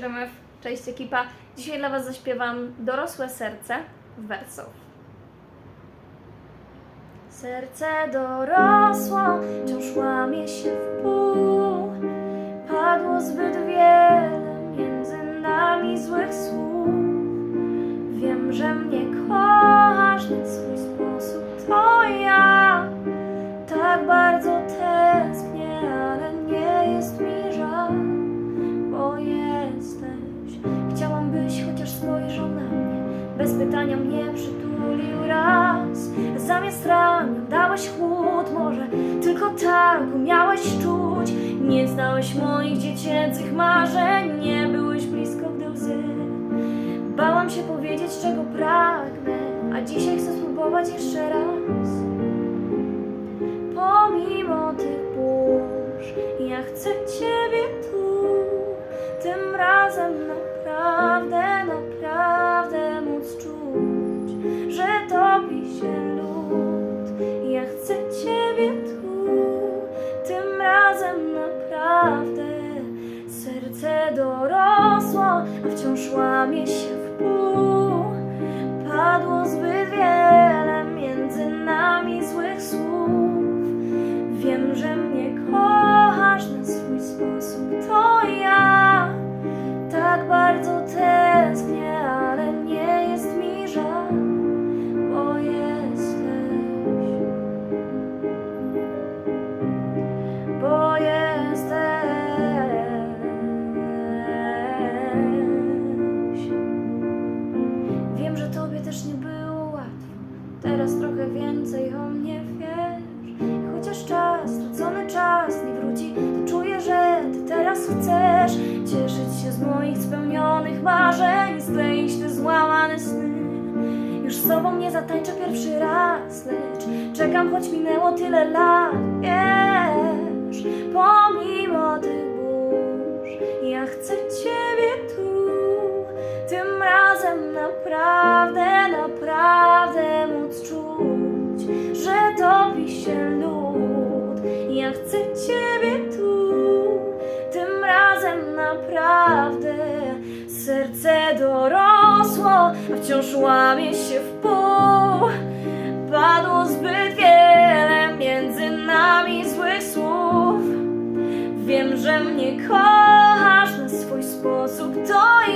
RMF, cześć ekipa. Dzisiaj dla Was zaśpiewam Dorosłe Serce w wersów. Serce dorosło, wciąż łamie się w pół. Padło zbyt wiele między nami złych słów. Wiem, że mnie kochasz na swój sposób, pytania mnie przytulił raz. Zamiast ramion dałeś chłód, może tylko tak umiałeś czuć. Nie znałeś moich dziecięcych marzeń, nie byłeś blisko, gdy łzy. Bałam się powiedzieć, czego pragnę, a dzisiaj chcę spróbować jeszcze raz. Wciąż łamie się w pół. Padło zbyt wiele między nami złych słów. Wiem, że mnie kochasz na swój sposób, to Teraz trochę więcej o mnie wiesz. Chociaż czas, stracony czas nie wróci, to czuję, że ty teraz chcesz cieszyć się z moich spełnionych marzeń, skleić te złamane sny. Już z sobą nie zatańczę pierwszy raz, lecz czekam, choć minęło tyle lat. Wiesz, pomimo wciąż łamie się w pół. Padło zbyt wiele między nami złych słów. Wiem, że mnie kochasz na swój sposób, to